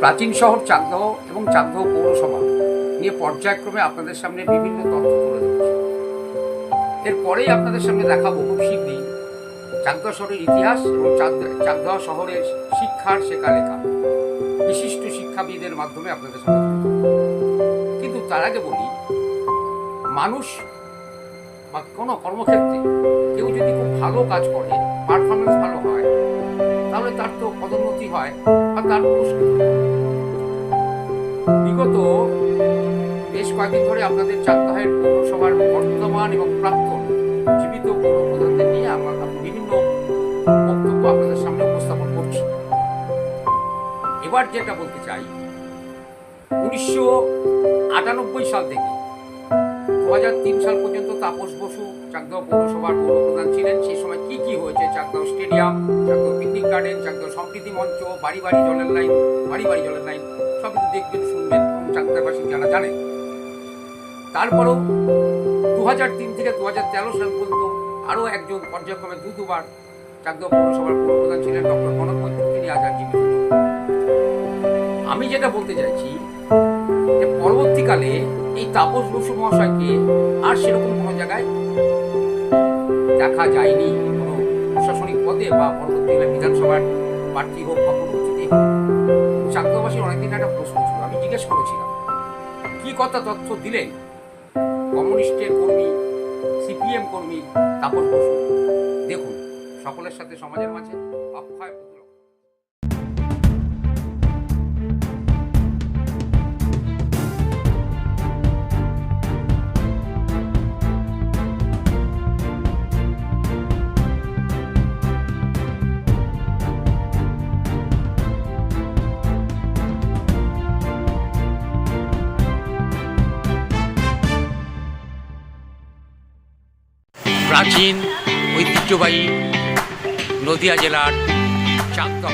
প্রাচীন শহর চাকদহ এবং চাকদহ পৌরসভা নিয়ে পর্যায়ক্রমে আপনাদের সামনে বিভিন্ন তথ্য তুলে ধরছি। এরপরেই আপনাদের সামনে দেখাবো খুব শীঘ্রই চাকদহ শহরের ইতিহাস এবং চাকদহ শহরের শিক্ষার শেখালেখা। বিশিষ্ট শিক্ষাবিদের মাধ্যমে আপনাদের সামনে কিন্তু তার আগে বলি, মানুষ বা কোনো কর্মক্ষেত্রে কেউ যদি খুব ভালো কাজ করে পারফরমেন্স ভালো হয় তাহলে তার তো পদোন্নতি হয় আর তার পুরস্কৃত বিগত বেশ কয়েকদিন ধরে আপনাদের চাকদাহের পৌরসভার বর্তমান এবং প্রাক্তন জীবিত পৌর প্রধানদের নিয়ে আমরা বিভিন্ন বক্তব্য আপনাদের সামনে উপস্থাপন করছি। এবার যেটা বলতে চাই, উনিশশো আটানব্বই সাল থেকে, দু হাজার তিন সাল পর্যন্ত তাপস বসু চাকদহ পৌরসভার পৌরপ্রধান ছিলেন। সেই সময় কি কি হয়েছে? Chakdah stadium, Chakdah picnic garden Chakdah Sampriti Mancha, বাড়ি বাড়ি জলের লাইন বাড়ি বাড়ি জলের লাইন সব কিছু দেখবেন শুনবেন। চাকদাবাসী যারা জানেন। তারপরও দু হাজার তিন থেকে দু হাজার তেরো সাল পর্যন্ত আরও একজন পর্যায়ক্রমে দু দুবার চাকদহ পৌরসভার পৌরপ্রধান ছিলেন ডক্টর কনক মৈত্র তিনি আমি যেটা বলতে চাইছি যে পরবর্তীকালে এই তাপস বসু মহাশয়কে আর সেরকম কোনো জায়গায় দেখা যায়নি, কোনো প্রশাসনিক পদে বা পরবর্তীকালে বিধানসভার প্রার্থী হোক বা কোনো কিছুতেই হোক। অনেকদিন একটা প্রশ্ন ছিল, আমি জিজ্ঞেস করেছিলাম, কি কথা তথ্য দিলেন কমিউনিস্টের কর্মী, সিপিএম কর্মী তাপস বসু? দেখুন, সকলের সাথে সমাজের মাঝে অক্ষয় প্রাচীন ঐতিহ্যবাহী নদিয়া জেলার পৌরসভা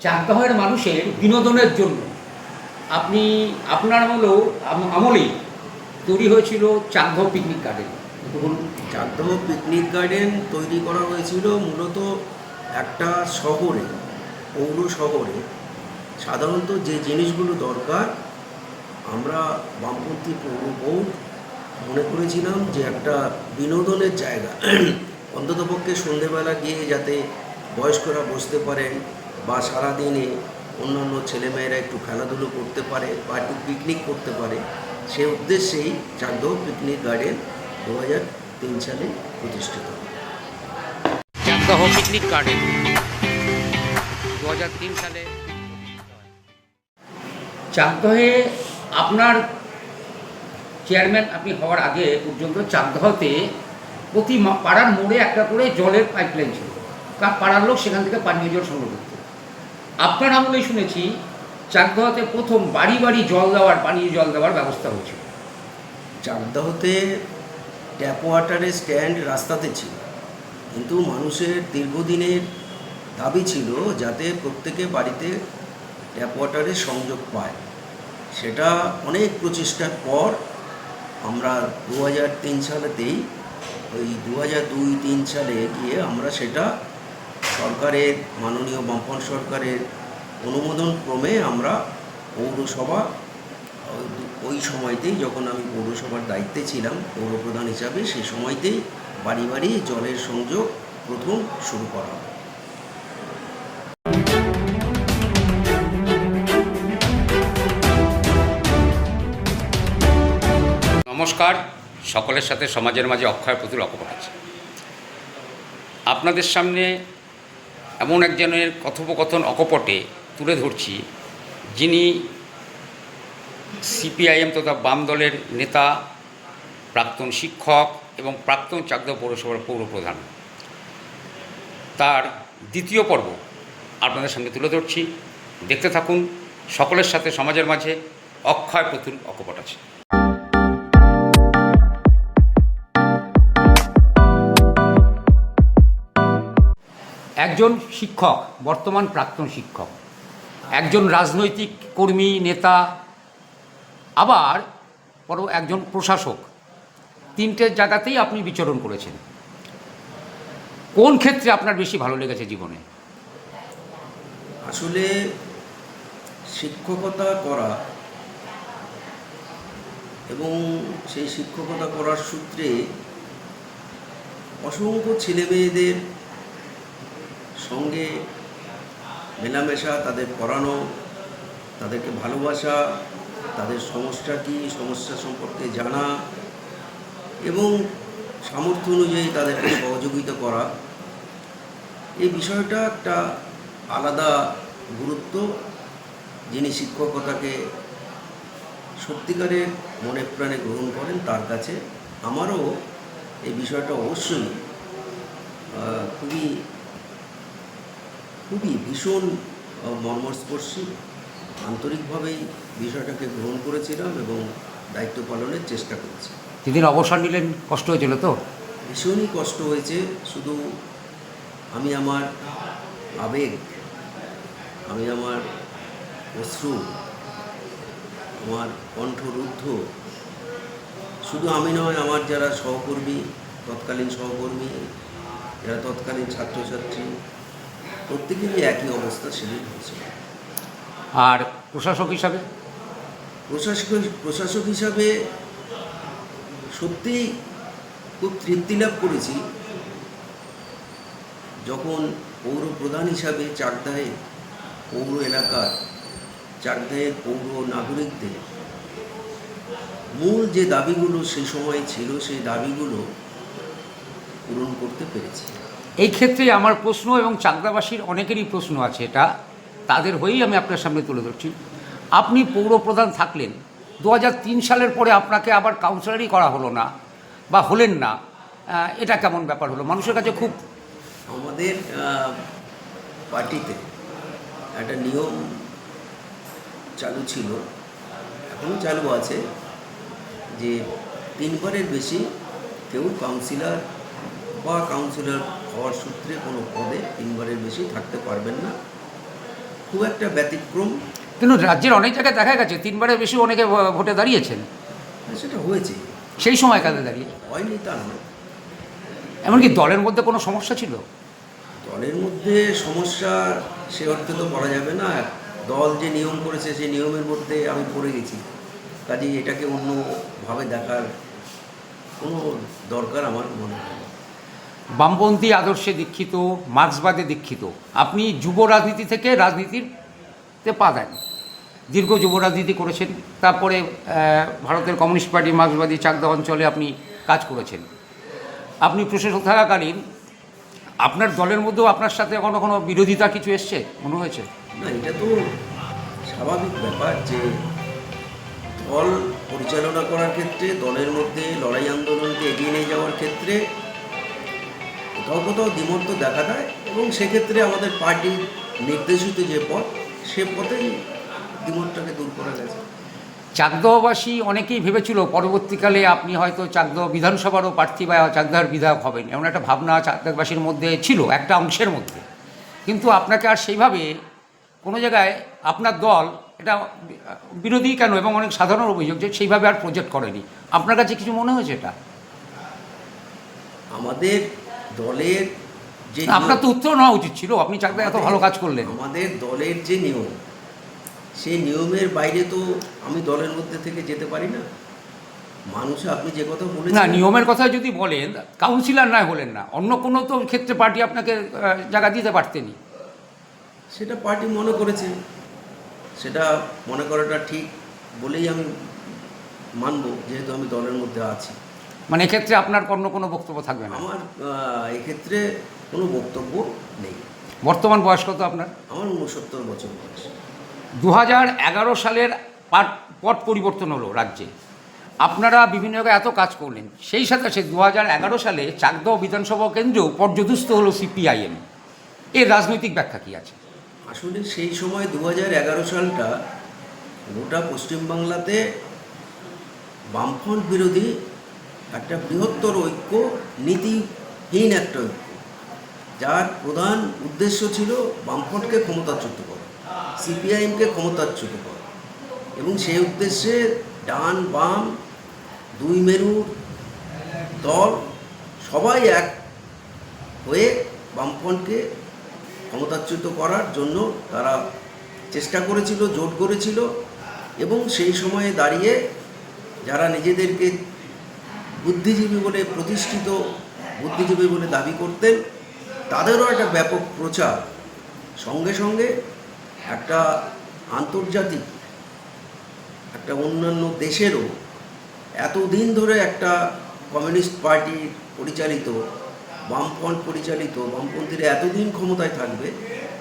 চাকদহের মানুষের বিনোদনের জন্য আপনি, আপনার আমলেও, আম- আমলেই তৈরি হয়েছিল Chakdah picnic garden Chakdah picnic garden তৈরি করা হয়েছিল মূলত একটা শহরে। পৌর শহরে সাধারণত যে জিনিসগুলো দরকার, আমরা বামপন্থী পৌর বোর্ড মনে করেছিলাম যে একটা বিনোদনের জায়গা অন্ততপক্ষে সন্ধেবেলা গিয়ে যাতে বয়স্করা বসতে পারেন বা সারাদিনে অন্যান্য ছেলেমেয়েরা একটু খেলাধুলো করতে পারে বা একটু পিকনিক করতে পারে, সে উদ্দেশ্যেই চাকদহ পিকনিক গার্ডেন দু হাজার তিন সালে প্রতিষ্ঠিত। চাকদহ পিকনিক গার্ডেন দু হাজার তিন সালে। চাকদহে আপনার চেয়ারম্যান আপনি হওয়ার আগে পর্যন্ত চাকদহতে প্রতি মা- পাড়ার মোড়ে একটা করে জলের পাইপলাইন ছিল। কারণ পাড়ার লোক সেখান থেকে পানীয় জল সংগ্রহ করত। আপনার আমলে শুনেছি চাকদহতে প্রথম বাড়ি বাড়ি জল দেওয়ার পানীয় জল দেওয়ার ব্যবস্থা হয়েছিল। চাকদাহতে ট্যাপ ওয়াটারের স্ট্যান্ড রাস্তাতে ছিল। কিন্তু মানুষের দীর্ঘদিনের দাবি ছিল যাতে প্রত্যেকে বাড়িতে ট্যাপ ওয়াটারের সংযোগ পায়। সেটা অনেক প্রচেষ্টার পর আমরা দু হাজার তিন সালেতেই, ওই দু হাজার দুই তিন সালে গিয়ে আমরা সেটা সরকারের, মাননীয় বামপন সরকারের অনুমোদন ক্রমে আমরা পৌরসভা, ওই সময়তেই যখন আমি পৌরসভার দায়িত্বে ছিলাম, পৌরপ্রধান হিসাবে, সেই সময়তেই বাড়ি বাড়ি জলের সংযোগ প্রথম শুরু করা। হয় নমস্কার। সকলের সাথে সমাজের মাঝে অক্ষয় প্রতুল অকপট আছে। আপনাদের সামনে এমন একজনের কথোপকথন অকপটে তুলে ধরছি, যিনি সিপিআইএম তথা বাম দলের নেতা, প্রাক্তন শিক্ষক এবং প্রাক্তন চাকদা পৌরসভার পৌরপ্রধান। তার দ্বিতীয় পর্ব আপনাদের সামনে তুলে ধরছি। দেখতে থাকুন, সকলের সাথে সমাজের মাঝে অক্ষয় প্রতুল অকপট আছে। একজন শিক্ষক, বর্তমান প্রাক্তন শিক্ষক। একজন রাজনৈতিক কর্মী, নেতা, আবার পর একজন প্রশাসক। তিনটে জায়গাতেই আপনি বিচরণ করেছেন। কোন ক্ষেত্রে আপনার বেশি ভালো লেগেছে জীবনে? আসলে শিক্ষকতা করা এবং সেই শিক্ষকতা করার সূত্রে অসংখ্য ছেলেমেয়েদের সঙ্গে মেলামেশা, তাদের পড়ানো, তাদেরকে ভালোবাসা, তাদের সমস্যা কী, সমস্যা সম্পর্কে জানা এবং সামর্থ্য অনুযায়ী তাদেরকে সহযোগিতা করা। এই বিষয়টা একটা আলাদা গুরুত্ব যিনি শিক্ষকতাকে সত্যিকারের মনে প্রাণে গ্রহণ করেন তার কাছে। আমারও এই বিষয়টা অবশ্যই খুবই খুবই ভীষণ মর্মস্পর্শী। আন্তরিকভাবেই বিষয়টাকে গ্রহণ করেছিলাম এবং দায়িত্ব পালনের চেষ্টা করেছি। যেদিন অবসর নিলেন কষ্ট হয়েছিল তো? ভীষণই কষ্ট হয়েছে। শুধু আমি আমার আবেগ আমি আমার অশ্রু আমার কণ্ঠরুদ্ধ শুধু আমি নয় আমার যারা সহকর্মী তৎকালীন সহকর্মী যারা তৎকালীন ছাত্রছাত্রী প্রত্যেকেরই একই অবস্থা সেদিন হয়েছিল আর প্রশাসক হিসাবে? প্রশাসক প্রশাসক হিসাবে সত্যিই খুব তৃপ্তি লাভ করেছি। যখন পৌর প্রধান হিসাবে চাকদাহে পৌর এলাকার চাকদাহের পৌর নাগরিকদের মূল যে দাবিগুলো সেই সময় ছিল সেই দাবিগুলো পূরণ করতে পেরেছি। এই ক্ষেত্রে আমার প্রশ্ন এবং চাকদাবাসীর অনেকেরই প্রশ্ন আছে এটা। তাদের হয়েই আমি আপনার সামনে তুলে ধরছি। আপনি পৌরপ্রধান থাকলেন দু হাজার তিন সালের পরে আপনাকে আবার কাউন্সিলরই করা হলো না বা হলেন না। এটা কেমন ব্যাপার হলো? মানুষের কাছে খুব আমাদের পার্টিতে একটা নিয়ম চালু ছিল, এখনও চালু আছে যে তিনবারের বেশি কেউ কাউন্সিলর বা কাউন্সিলর হওয়ার সূত্রে কোনো পদে তিনবারের বেশি থাকতে পারবেন না। খুব একটা ব্যতিক্রম। কিন্তু রাজ্যের অনেক জায়গায় দেখা গেছে তিনবারের বেশি অনেকে ভোটে দাঁড়িয়েছেন। সেটা হয়েছে। সেই সময় কাজে দাঁড়িয়ে। হয়নি তা নয় এমনকি দলের মধ্যে কোনো সমস্যা ছিল? দলের মধ্যে সমস্যা সে অর্থে তো করা যাবে না। দল যে নিয়ম করেছে সেই নিয়মের মধ্যে আমি পড়ে গেছি। কাজেই এটাকে অন্যভাবে দেখার কোনো দরকার আমার মনে হয়। বামপন্থী আদর্শে দীক্ষিত, মার্ক্সবাদে দীক্ষিত। আপনি যুব রাজনীতি থেকে রাজনীতিতে পা দেন। দীর্ঘ যুব রাজনীতি করেছেন, তারপরে ভারতের কমিউনিস্ট পার্টি মার্ক্সবাদী চাকদা অঞ্চলে আপনি কাজ করেছেন। আপনি প্রশাসক থাকাকালীন, আপনার দলের মধ্যেও আপনার সাথে কোনো কোনো বিরোধিতা কিছু এসছে? মনে হয়েছে? না, এটা তো স্বাভাবিক ব্যাপার যে দল পরিচালনা করার ক্ষেত্রে, দলের মধ্যে লড়াই আন্দোলনকে এগিয়ে নিয়ে যাওয়ার ক্ষেত্রে কোথাও কোথাও দ্বিমত দেখা দেয় এবং সেক্ষেত্রে আমাদের পার্টির নির্দেশিত যে পথ সে পথেই দ্বিমতটাকে দূর করা গেছে। চাকদহবাসী অনেকেই ভেবেছিল পরবর্তীকালে আপনি হয়তো চাকদহ বিধানসভারও প্রার্থী বা চাকদার বিধায়ক হবেন এমন একটা ভাবনা চাকদাবাসীর মধ্যে ছিল একটা অংশের মধ্যে। কিন্তু আপনাকে আর সেইভাবে কোনো জায়গায় আপনার দল এটা বিরোধী কেন এবং অনেক সাধারণ অভিযোগ যে সেইভাবে আর প্রজেক্ট করেনি। আপনার কাছে কিছু মনে হয়েছে এটা? আমাদের দলের যে আপনার তো উত্তর নেওয়া উচিত ছিল আপনি চাকদায় এত ভালো কাজ করলেন। আমাদের দলের যে নিয়ম সেই নিয়মের বাইরে তো আমি দলের মধ্যে থেকে যেতে পারি না। মানুষ আপনি যে কথা বলেন না নিয়মের কথা যদি বলেন কাউন্সিলর নয় হলেন না অন্য কোনো তো ক্ষেত্রে পার্টি আপনাকে জায়গা দিতে পারতেনি। সেটা পার্টি মনে করেছে। সেটা মনে করাটা ঠিক বলেই আমি মানব যেহেতু আমি দলের মধ্যে আছি। মানে এক্ষেত্রে আপনার অন্য কোনো বক্তব্য থাকবে না? আমার এক্ষেত্রে কোনো বক্তব্য নেই। বর্তমান বয়স কত আপনার? আমার উনসত্তর বছর বয়স। দু এগারো সালের পাট পট পরিবর্তন হলো রাজ্যে। আপনারা বিভিন্ন জায়গায় এত কাজ করলেন। সেই সাথে সে দু এগারো সালে চাকদহ বিধানসভা কেন্দ্র পর্যদস্ত হলো সিপিআইএম। এর রাজনৈতিক ব্যাখ্যা কী আছে? আসলে সেই সময় দু হাজার এগারো সালটা গোটা পশ্চিমবাংলাতে বামফ্রন্ট বিরোধী একটা বৃহত্তর ঐক্য, নীতিহীন একটা ঐক্য, যার প্রধান উদ্দেশ্য ছিল বামফ্রন্টকে ক্ষমতাচ্যুত করা, সিপিআইএমকে ক্ষমতাচ্যুত করা এবং সেই উদ্দেশ্যে ডান, বাম, দুই মেরুর দল সবাই এক হয়ে বামফ্রন্টকে ক্ষমতাচ্যুত করার জন্য তারা চেষ্টা করেছিল, জোট করেছিল এবং সেই সময়ে দাঁড়িয়ে যারা নিজেদেরকে বুদ্ধিজীবী বলে প্রতিষ্ঠিত, বুদ্ধিজীবী বলে দাবি করতেন, তাদেরও একটা ব্যাপক প্রচার। সঙ্গে সঙ্গে একটা আন্তর্জাতিক, একটা অন্যান্য দেশেরও এতদিন ধরে একটা কমিউনিস্ট পার্টি পরিচালিত, বামফ্রন্ট পরিচালিত, বামপন্থীরা এতদিন ক্ষমতায় থাকবে,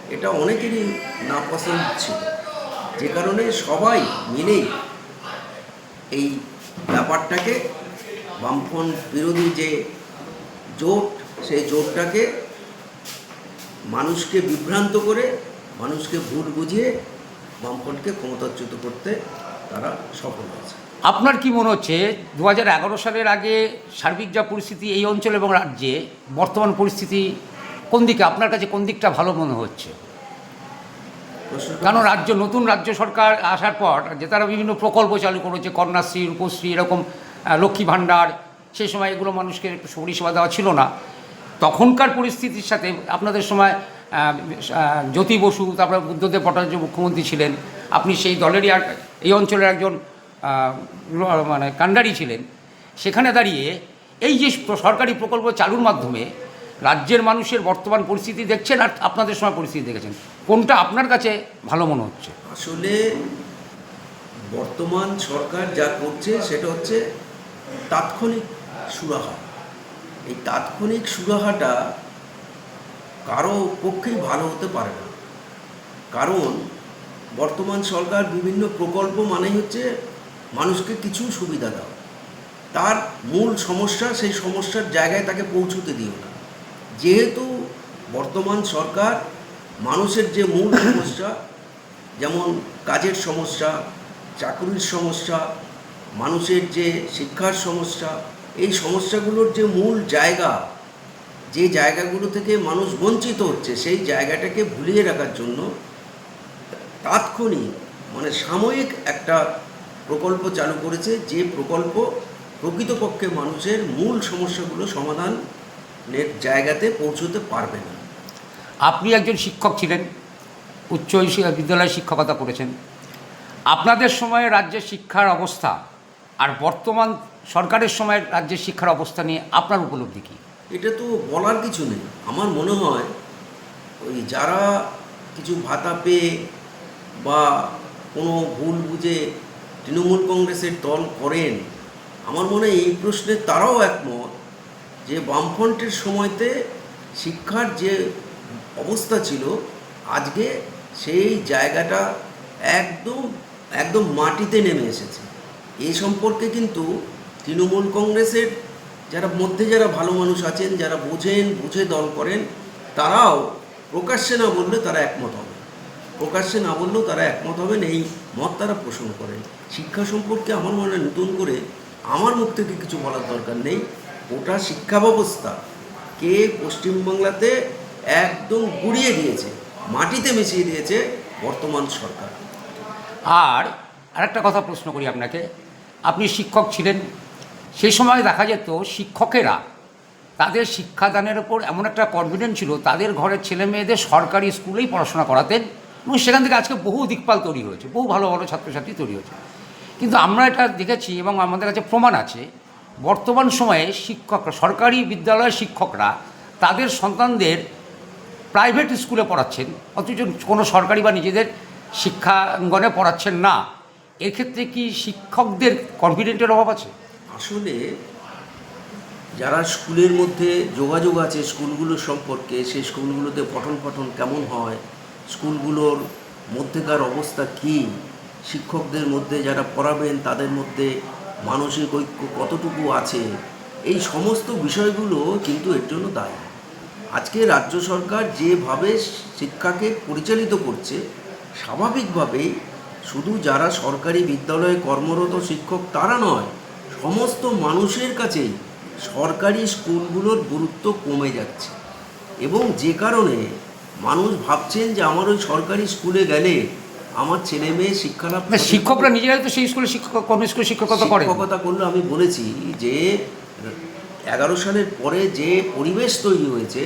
এটা অনেকেরই নাপসন্দ ছিল। যে কারণে সবাই মিলেই এই ব্যাপারটাকে বামফ্রন্ট বিরোধী যে জোট সেই জোটটাকে মানুষকে বিভ্রান্ত করে মানুষকে ভুল বুঝিয়ে বামফ্রন্টকে ক্ষমতাচ্যুত করতে তারা সফল হয়েছে। আপনার কি মনে হচ্ছে দু এগারো সালের আগে সার্বিক যা পরিস্থিতি এই অঞ্চল এবং রাজ্যে বর্তমান পরিস্থিতি কোন দিকে আপনার কাছে কোন দিকটা ভালো মনে হচ্ছে? কারণ রাজ্য নতুন রাজ্য সরকার আসার পর যে তারা বিভিন্ন প্রকল্প চালু করেছে কন্যাশ্রী রূপশ্রী এরকম লক্ষ্মী ভাণ্ডার, সেই সময় এগুলো মানুষকে একটু পরিষেবা দেওয়া ছিল না। তখনকার পরিস্থিতির সাথে আপনাদের সময় জ্যোতি বসু, তারপরে বুদ্ধদেব ভট্টাচার্য মুখ্যমন্ত্রী ছিলেন। আপনি সেই দলেরই এই অঞ্চলের একজন মানে কাণ্ডারি ছিলেন। সেখানে দাঁড়িয়ে এই যে সরকারি প্রকল্প চালুর মাধ্যমে রাজ্যের মানুষের বর্তমান পরিস্থিতি দেখছেন আর আপনাদের সময় পরিস্থিতি দেখেছেন। কোনটা আপনার কাছে ভালো মনে হচ্ছে? আসলে বর্তমান সরকার যা করছে সেটা হচ্ছে তাৎক্ষণিক সুরাহা। এই তাৎক্ষণিক সুরাহাটা কারও পক্ষেই ভালো হতে পারে না। কারণ বর্তমান সরকার বিভিন্ন প্রকল্প মানেই হচ্ছে মানুষকে কিছু সুবিধা দাও। তার মূল সমস্যা সেই সমস্যার জায়গায় তাকে পৌঁছতে দিও না। যেহেতু বর্তমান সরকার মানুষের যে মূল সমস্যা, যেমন কাজের সমস্যা, চাকরির সমস্যা মানুষের যে শিক্ষার সমস্যা, এই সমস্যাগুলোর যে মূল জায়গা, যে জায়গাগুলো থেকে মানুষ বঞ্চিত হচ্ছে, সেই জায়গাটাকে ভুলিয়ে রাখার জন্য তাৎক্ষণিক মানে সাময়িক একটা প্রকল্প চালু করেছে, যে প্রকল্প প্রকৃতপক্ষে মানুষের মূল সমস্যাগুলো সমাধান সমাধানের জায়গাতে পৌঁছতে পারবে না। আপনি একজন শিক্ষক ছিলেন, উচ্চ বিদ্যালয়ে শিক্ষকতা করেছেন। আপনাদের সময়ে রাজ্যের শিক্ষার অবস্থা আর বর্তমান সরকারের সময় রাজ্যের শিক্ষার অবস্থা নিয়ে আপনার উপলব্ধি কী? এটা তো বলার কিছু নেই। আমার মনে হয় ওই যারা কিছু ভাতা পেয়ে বা কোনো ভুল বুঝে তৃণমূল কংগ্রেসের দল করেন, আমার মনে হয় এই প্রশ্নে তারাও একমত যে বামফ্রন্টের সময়তে শিক্ষার যে অবস্থা ছিল, আজকে সেই জায়গাটা একদম একদম মাটিতে নেমে এসেছে। এই সম্পর্কে কিন্তু তৃণমূল কংগ্রেসের যারা মধ্যে যারা ভালো মানুষ আছেন, যারা বোঝেন, বুঝে দল করেন, তারাও প্রকাশ্যে না বললে তারা একমত হবে প্রকাশ্যে না বললেও তারা একমত হবেন, এই মত তারা পোষণ করেন। শিক্ষা সম্পর্কে আমার মনে হয় নতুন করে আমার মুখ থেকে কিছু বলার দরকার নেই। ওটা শিক্ষা ব্যবস্থা কে পশ্চিমবাংলাতে একদম গুড়িয়ে দিয়েছে, মাটিতে মিশিয়ে দিয়েছে বর্তমান সরকার। আর আরেকটা কথা প্রশ্ন করি আপনাকে। আপনি শিক্ষক ছিলেন। সেই সময় দেখা যেত শিক্ষকেরা তাদের শিক্ষাদানের ওপর এমন একটা কনফিডেন্স ছিল, তাদের ঘরের ছেলে মেয়েদের সরকারি স্কুলেই পড়াশোনা করাতেন এবং সেখান থেকে আজকে বহু দিকপাল তৈরি হয়েছে, বহু ভালো ভালো ছাত্রছাত্রী তৈরি হয়েছে। কিন্তু আমরা এটা দেখেছি এবং আমাদের কাছে প্রমাণ আছে, বর্তমান সময়ে শিক্ষকরা, সরকারি বিদ্যালয়ের শিক্ষকরা তাদের সন্তানদের প্রাইভেট স্কুলে পড়াচ্ছেন, অথচ কোনো সরকারি বা নিজেদের শিক্ষাঙ্গনে পড়াচ্ছেন না। এক্ষেত্রে কি শিক্ষকদের কনফিডেন্টের অভাব আছে? আসলে যারা স্কুলের মধ্যে যোগাযোগ আছে স্কুলগুলোর সম্পর্কে সেই স্কুলগুলোতে পঠন পঠন কেমন হয়, স্কুলগুলোর মধ্যেকার অবস্থা কী, শিক্ষকদের মধ্যে যারা পড়াবেন তাদের মধ্যে মানসিক ঐক্য কতটুকু আছে, এই সমস্ত বিষয়গুলো কিন্তু এর জন্য দায়ী। আজকে রাজ্য সরকার যেভাবে শিক্ষাকে পরিচালিত করছে, স্বাভাবিকভাবেই শুধু যারা সরকারি বিদ্যালয়ে কর্মরত শিক্ষক তারা নয় সমস্ত মানুষের কাছেই সরকারি স্কুলগুলোর গুরুত্ব কমে যাচ্ছে এবং যে কারণে মানুষ ভাবছেন যে আমার ওই সরকারি স্কুলে গেলে আমার ছেলে মেয়ে শিক্ষালাভ না, করবে। শিক্ষকরা নিজেরাই তো সেই স্কুলে শিক্ষক কোনো স্কুলে শিক্ষকতা করে শিক্ষকতা করলে আমি বলেছি যে এগারো সালের পরে যে পরিবেশ তৈরি হয়েছে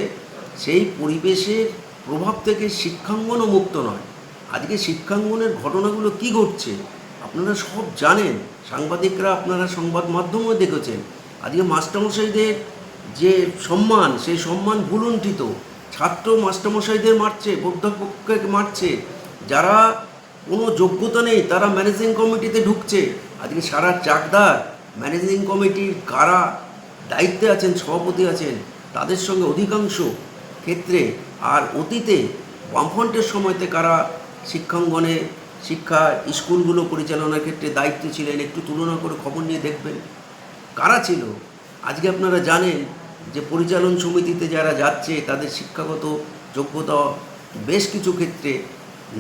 সেই পরিবেশের প্রভাব থেকে শিক্ষাঙ্গনও মুক্ত নয় আজকে শিক্ষাঙ্গনের ঘটনাগুলো কি ঘটছে? আপনারা সব জানেন। সাংবাদিকরা আপনারা সংবাদ মাধ্যমেও দেখেছেন। আজকে মাস্টারমশাইদের যে সম্মান, সেই সম্মান ভুলুণ্ঠিত। ছাত্র মাস্টারমশাইদের মারছে, অধ্যাপককে মারছে। যারা কোনো যোগ্যতা নেই, তারা ম্যানেজিং কমিটিতে ঢুকছে। আজকে সারা চাকদার ম্যানেজিং কমিটির কারা দায়িত্বে আছেন, সভাপতি আছেন, তাদের সঙ্গে অধিকাংশ ক্ষেত্রে আর অতীতে বামফ্রন্টের সময়তে কারা শিক্ষাঙ্গনে শিক্ষা স্কুলগুলো পরিচালনার ক্ষেত্রে দায়িত্ব ছিলেন, একটু তুলনা করে খবর নিয়ে দেখবেন। কারা ছিল? আজকে আপনারা জানেন যে পরিচালন সমিতিতে যারা যাচ্ছে, তাদের শিক্ষাগত যোগ্যতা বেশ কিছু ক্ষেত্রে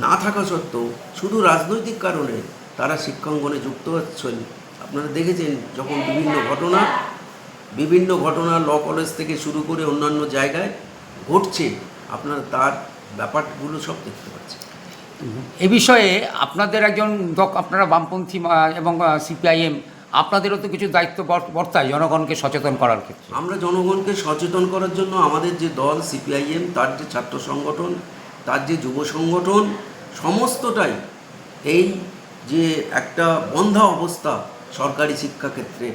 না থাকা সত্ত্বেও শুধু রাজনৈতিক কারণে তারা শিক্ষাঙ্গনে যুক্ত হচ্ছেন আপনারা দেখেছেন যখন বিভিন্ন ঘটনা বিভিন্ন ঘটনা ল কলেজ থেকে শুরু করে অন্যান্য জায়গায় ঘটছে, আপনারা তার ব্যাপারগুলো সব দেখতে পাচ্ছেন। এ বিষয়ে আপনাদের একজন আপনারা বামপন্থী এবং সিপিআইএম আপনাদেরও তো কিছু দায়িত্ব বর্তায় জনগণকে সচেতন করার ক্ষেত্রে। আমরা জনগণকে সচেতন করার জন্য আমাদের যে দল সিপিআইএম তার যে ছাত্র সংগঠন, তার যে যুব সংগঠন, সমস্তটাই এই যে একটা বন্ধা অবস্থা সরকারি শিক্ষাক্ষেত্রে,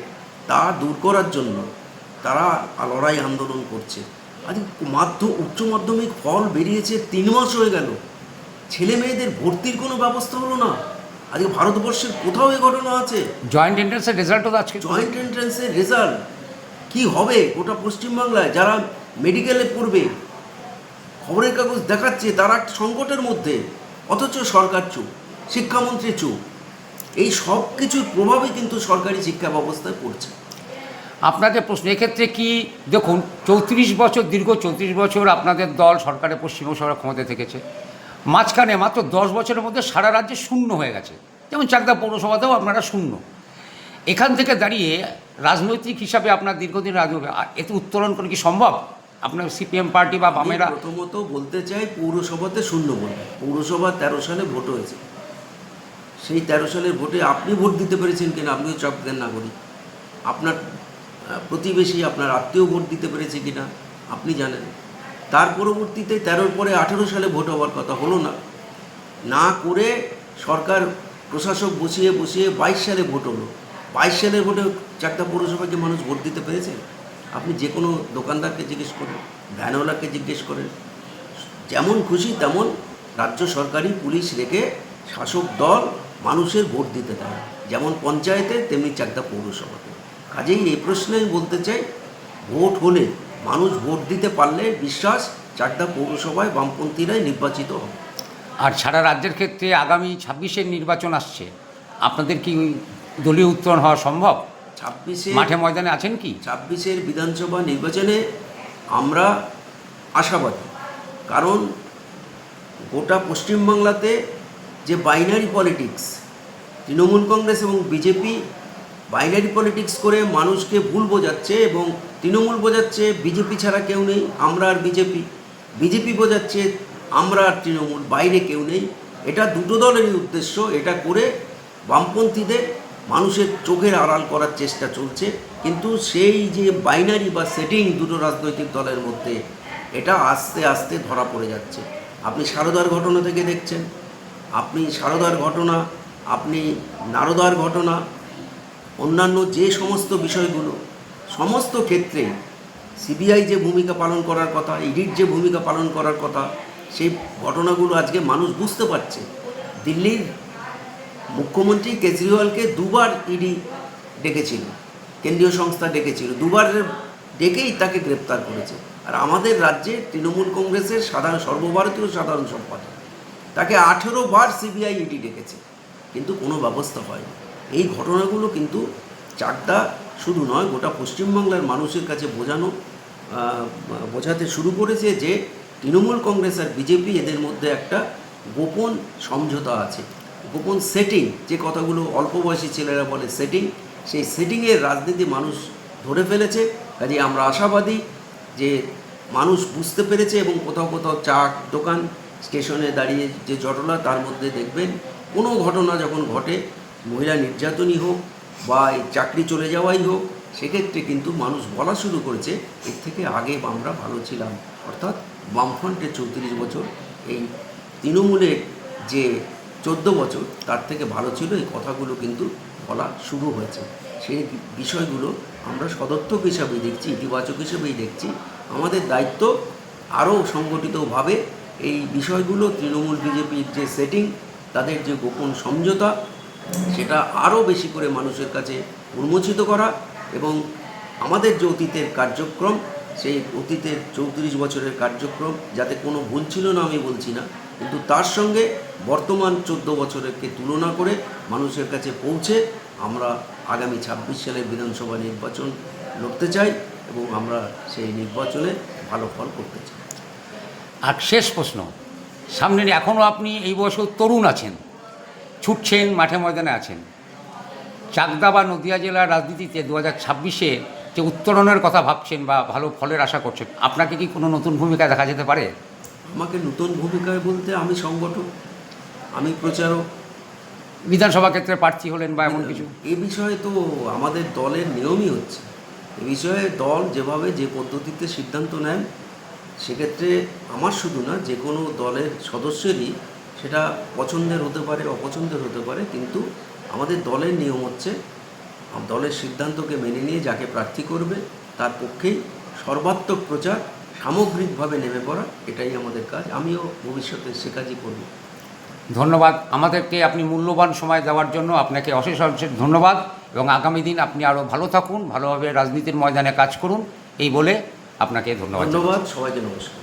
তা দূর করার জন্য তারা লড়াই আন্দোলন করছে। আজ মাধ্য উচ্চ মাধ্যমিক ফল বেরিয়েছে, তিন মাস হয়ে গেল। ছেলে মেয়েদের ভর্তির কোনো ব্যবস্থা হলো না? আজকে ভারতবর্ষের কোথাও এই ঘটনা আছে? জয়েন্ট এন্ট্রান্সের রেজাল্টও তো আজকে জয়েন্ট এন্ট্রান্সের রেজাল্ট কি হবে গোটা পশ্চিমবাংলায়? যারা মেডিকেলে পড়বে খবরের কাগজ দেখাচ্ছে তারা সংকটের মধ্যে অথচ সরকার চুপ শিক্ষামন্ত্রী চুপ। এই সব কিছুর প্রভাবে কিন্তু সরকারি শিক্ষা ব্যবস্থায় পড়ছে। আপনাদের প্রশ্ন এক্ষেত্রে কি দেখুন চৌত্রিশ বছর দীর্ঘ চৌত্রিশ বছর আপনাদের দল সরকারের পশ্চিমবঙ্গ সরকার ক্ষমতায় থেকেছে। মাঝখানে মাত্র দশ বছরের মধ্যে সারা রাজ্যে শূন্য হয়ে গেছে। যেমন চাকদা পৌরসভাতেও আপনারা শূন্য। এখান থেকে দাঁড়িয়ে রাজনৈতিক হিসাবে আপনার দীর্ঘদিন রাজনৈতিক এতে উত্তোলন করে কি সম্ভব? আপনার সিপিএম পার্টি বা বামেরা প্রথমত বলতে চাই পৌরসভাতে শূন্য ভোট। পৌরসভা তেরো সালে ভোট হয়েছে। সেই তেরো সালের ভোটে আপনি ভোট দিতে পেরেছেন কিনা আপনিও চকদের নাগরিক আপনার প্রতিবেশী আপনার আত্মীয় ভোট দিতে পেরেছে কিনা আপনি জানেন। তার পরবর্তীতে তেরোর পরে আঠেরো সালে ভোট হওয়ার কথা হলো না। না করে সরকার, প্রশাসক বসিয়ে বসিয়ে বাইশ সালে ভোট হলো। বাইশ সালের ভোটে চারটা পৌরসভাকে মানুষ ভোট দিতে পেরেছে? আপনি যে কোনো দোকানদারকে জিজ্ঞেস করেন, ভ্যানওয়ালাকে জিজ্ঞেস করেন। যেমন খুশি তেমন রাজ্য সরকারি পুলিশ রেখে শাসক দল মানুষের ভোট দিতে দেয়। যেমন পঞ্চায়েতে, তেমনি চাকদা পৌরসভাতে। কাজেই এই প্রশ্নে বলতে চাই, ভোট হলে মানুষ ভোট দিতে পারলে বিশ্বাস চাকদা পৌরসভায় বামপন্থীরাই নির্বাচিত হবে। আর সারা রাজ্যের ক্ষেত্রে আগামী ছাব্বিশের নির্বাচন আসছে। আপনাদের কি দলীয় উত্তরণ হওয়া সম্ভব? ছাব্বিশে মাঠে ময়দানে আছেন কি? ছাব্বিশের বিধানসভা নির্বাচনে আমরা আশাবাদী। কারণ গোটা পশ্চিমবাংলাতে যে বাইনারি পলিটিক্স তৃণমূল কংগ্রেস এবং বিজেপি বাইনারি পলিটিক্স করে মানুষকে ভুল বোঝাচ্ছে এবং তৃণমূল বোঝাচ্ছে, বিজেপি ছাড়া কেউ নেই, আমরা আর বিজেপি। বিজেপি বোঝাচ্ছে, আমরা আর তৃণমূল, বাইরে কেউ নেই। এটা দুটো দলেরই উদ্দেশ্য, এটা করে বামপন্থীদের মানুষের চোখের আড়াল করার চেষ্টা চলছে। কিন্তু সেই যে বাইনারি বা সেটিং দুটো রাজনৈতিক দলের মধ্যে, এটা আস্তে আস্তে ধরা পড়ে যাচ্ছে। আপনি সারদার ঘটনা থেকে দেখছেন। আপনি সারদার ঘটনা, আপনি নারদার ঘটনা, অন্যান্য যে সমস্ত বিষয়গুলো সমস্ত ক্ষেত্রে সিবিআই যে ভূমিকা পালন করার কথা ইডির যে ভূমিকা পালন করার কথা, সেই ঘটনাগুলো আজকে মানুষ বুঝতে পারছে। দিল্লির মুখ্যমন্ত্রী কেজরিওয়ালকে দুবার ইডি ডেকেছিল, কেন্দ্রীয় সংস্থা ডেকেছিল, দুবার ডেকেই তাকে গ্রেপ্তার করেছে। আর আমাদের রাজ্যে তৃণমূল কংগ্রেসের সাধারণ, সর্বভারতীয় সাধারণ সম্পাদক, তাকে আঠেরো বার সিবিআই ইডি ডেকেছে, কিন্তু কোনো ব্যবস্থা হয়নি। এই ঘটনাগুলো কিন্তু চাকদা শুধু নয়, গোটা পশ্চিমবাংলার মানুষের কাছে বোঝানো বোঝাতে শুরু করেছে যে তৃণমূল কংগ্রেস আর বিজেপি এদের মধ্যে একটা গোপন সমঝোতা আছে, গোপন সেটিং যে কথাগুলো অল্প বয়সী ছেলেরা বলে সেটিং সেই সেটিংয়ের রাজনীতি মানুষ ধরে ফেলেছে। কাজে আমরা আশাবাদী যে মানুষ বুঝতে পেরেছে এবং কোথাও কোথাও চা দোকান, স্টেশনে দাঁড়িয়ে যে জটলা, তার মধ্যে দেখবেন কোনো ঘটনা যখন ঘটে, মহিলা নির্যাতনই হোক বা এই চাকরি চলে যাওয়াই হোক, সেক্ষেত্রে কিন্তু মানুষ বলা শুরু করেছে, এর থেকে আগে আমরা ভালো ছিলাম। অর্থাৎ বামফ্রন্টের চৌত্রিশ বছর, এই তৃণমূলের যে চোদ্দ বছর, তার থেকে ভালো ছিল এই কথাগুলো কিন্তু বলা শুরু হয়েছে। সেই বিষয়গুলো আমরা সদর্থক হিসাবেই দেখছি, ইতিবাচক হিসেবেই দেখছি। আমাদের দায়িত্ব আরও সংগঠিতভাবে এই বিষয়গুলো, তৃণমূল বিজেপির যে সেটিং তাদের যে গোপন সমঝোতা সেটা আরও বেশি করে মানুষের কাছে উন্মোচিত করা এবং আমাদের যে অতীতের কার্যক্রম, সেই অতীতের চৌত্রিশ বছরের কার্যক্রম, যাতে কোনো ভুল ছিল না আমি বলছি না, কিন্তু তার সঙ্গে বর্তমান চোদ্দ বছরেরকে তুলনা করে মানুষের কাছে পৌঁছে আমরা আগামী ছাব্বিশ সালের বিধানসভা নির্বাচন লড়তে চাই এবং আমরা সেই নির্বাচনে ভালো ফল করতে চাই। আর শেষ প্রশ্ন, সামনে এখনও আপনি এই বয়সেও তরুণ আছেন। ছুটছেন মাঠে ময়দানে আছেন। চাকদা বা নদিয়া জেলার রাজনীতিতে দু হাজার ছাব্বিশে যে উত্তরণের কথা ভাবছেন বা ভালো ফলের আশা করছেন আপনাকে কি কোনো নতুন ভূমিকা দেখা যেতে পারে? আমাকে নতুন ভূমিকায় বলতে আমি সংগঠক আমি প্রচারক। বিধানসভা ক্ষেত্রে প্রার্থী হলেন বা এমন কিছু? এ বিষয়ে তো আমাদের দলের নিয়মই হচ্ছে। এ বিষয়ে দল যেভাবে যে পদ্ধতিতে সিদ্ধান্ত নেন সেক্ষেত্রে আমার শুধু না যে কোনো দলের সদস্যেরই সেটা পছন্দের হতে পারে অপছন্দের হতে পারে কিন্তু আমাদের দলের নিয়ম হচ্ছে দলের সিদ্ধান্তকে মেনে নিয়ে যাকে প্রার্থী করবে তার পক্ষেই সর্বাত্মক প্রচার সামগ্রিকভাবে নেমে পড়া এটাই আমাদের কাজ। আমিও ভবিষ্যতে সে কাজই করব। ধন্যবাদ। আমাদেরকে আপনি মূল্যবান সময় দেওয়ার জন্য আপনাকে অশেষ অশেষ ধন্যবাদ এবং আগামী দিন আপনি আরও ভালো থাকুন ভালোভাবে রাজনীতির ময়দানে কাজ করুন এই বলে আপনাকে ধন্যবাদ ধন্যবাদ সবাইকে নমস্কার।